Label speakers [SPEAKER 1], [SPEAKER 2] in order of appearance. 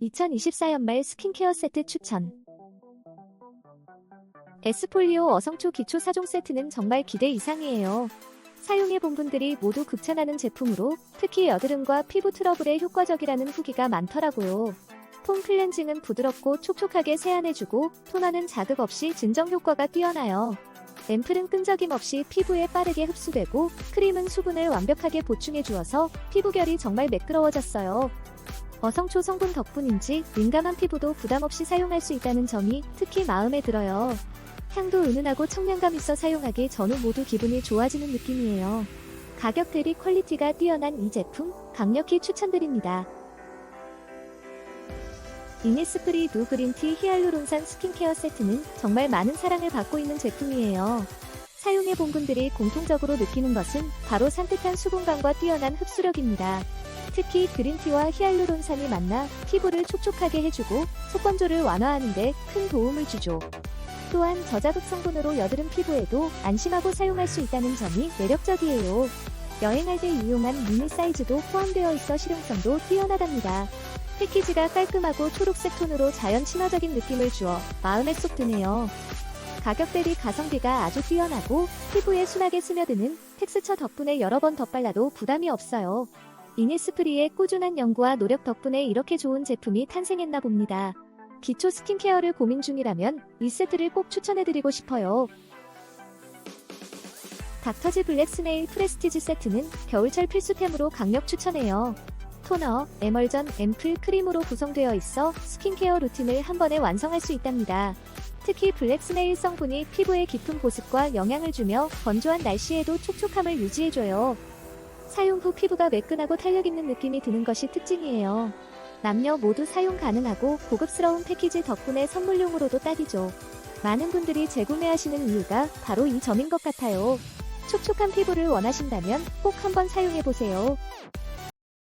[SPEAKER 1] 2024 연말 스킨케어 세트 추천. 에스폴리오 어성초 기초 4종 세트는 정말 기대 이상이에요. 사용해본 분들이 모두 극찬하는 제품으로 특히 여드름과 피부 트러블에 효과적이라는 후기가 많더라고요. 폼 클렌징은 부드럽고 촉촉하게 세안해주고 토너는 자극 없이 진정 효과가 뛰어나요. 앰플은 끈적임 없이 피부에 빠르게 흡수되고 크림은 수분을 완벽하게 보충해 주어서 피부결이 정말 매끄러워졌어요. 어성초 성분 덕분인지 민감한 피부도 부담 없이 사용할 수 있다는 점이 특히 마음에 들어요. 향도 은은하고 청량감 있어 사용하기 전후 모두 기분이 좋아지는 느낌이에요. 가격 대비 퀄리티가 뛰어난 이 제품 강력히 추천드립니다. 이니스프리 누 그린티 히알루론산 스킨케어 세트는 정말 많은 사랑을 받고 있는 제품이에요. 사용해본 분들이 공통적으로 느끼는 것은 바로 산뜻한 수분감과 뛰어난 흡수력입니다. 특히 그린티와 히알루론산이 만나 피부를 촉촉하게 해주고 속건조를 완화하는 데 큰 도움을 주죠. 또한 저자극 성분으로 여드름 피부에도 안심하고 사용할 수 있다는 점이 매력적이에요. 여행할 때 유용한 미니 사이즈도 포함되어 있어 실용성도 뛰어나답니다. 패키지가 깔끔하고 초록색 톤으로 자연 친화적인 느낌을 주어 마음에 쏙 드네요. 가격 대비 가성비가 아주 뛰어나고 피부에 순하게 스며드는 텍스처 덕분에 여러 번 덧발라도 부담이 없어요. 이니스프리의 꾸준한 연구와 노력 덕분에 이렇게 좋은 제품이 탄생했나 봅니다. 기초 스킨케어를 고민 중이라면 이 세트를 꼭 추천해드리고 싶어요. 닥터지 블랙 스네일 프레스티지 세트는 겨울철 필수템으로 강력 추천해요. 토너, 에멀전, 앰플, 크림으로 구성되어 있어 스킨케어 루틴을 한 번에 완성할 수 있답니다. 특히 블랙 스네일 성분이 피부에 깊은 보습과 영향을 주며 건조한 날씨에도 촉촉함을 유지해줘요. 사용 후 피부가 매끈하고 탄력 있는 느낌이 드는 것이 특징이에요. 남녀 모두 사용 가능하고 고급스러운 패키지 덕분에 선물용으로도 딱이죠. 많은 분들이 재구매하시는 이유가 바로 이 점인 것 같아요. 촉촉한 피부를 원하신다면 꼭 한번 사용해보세요.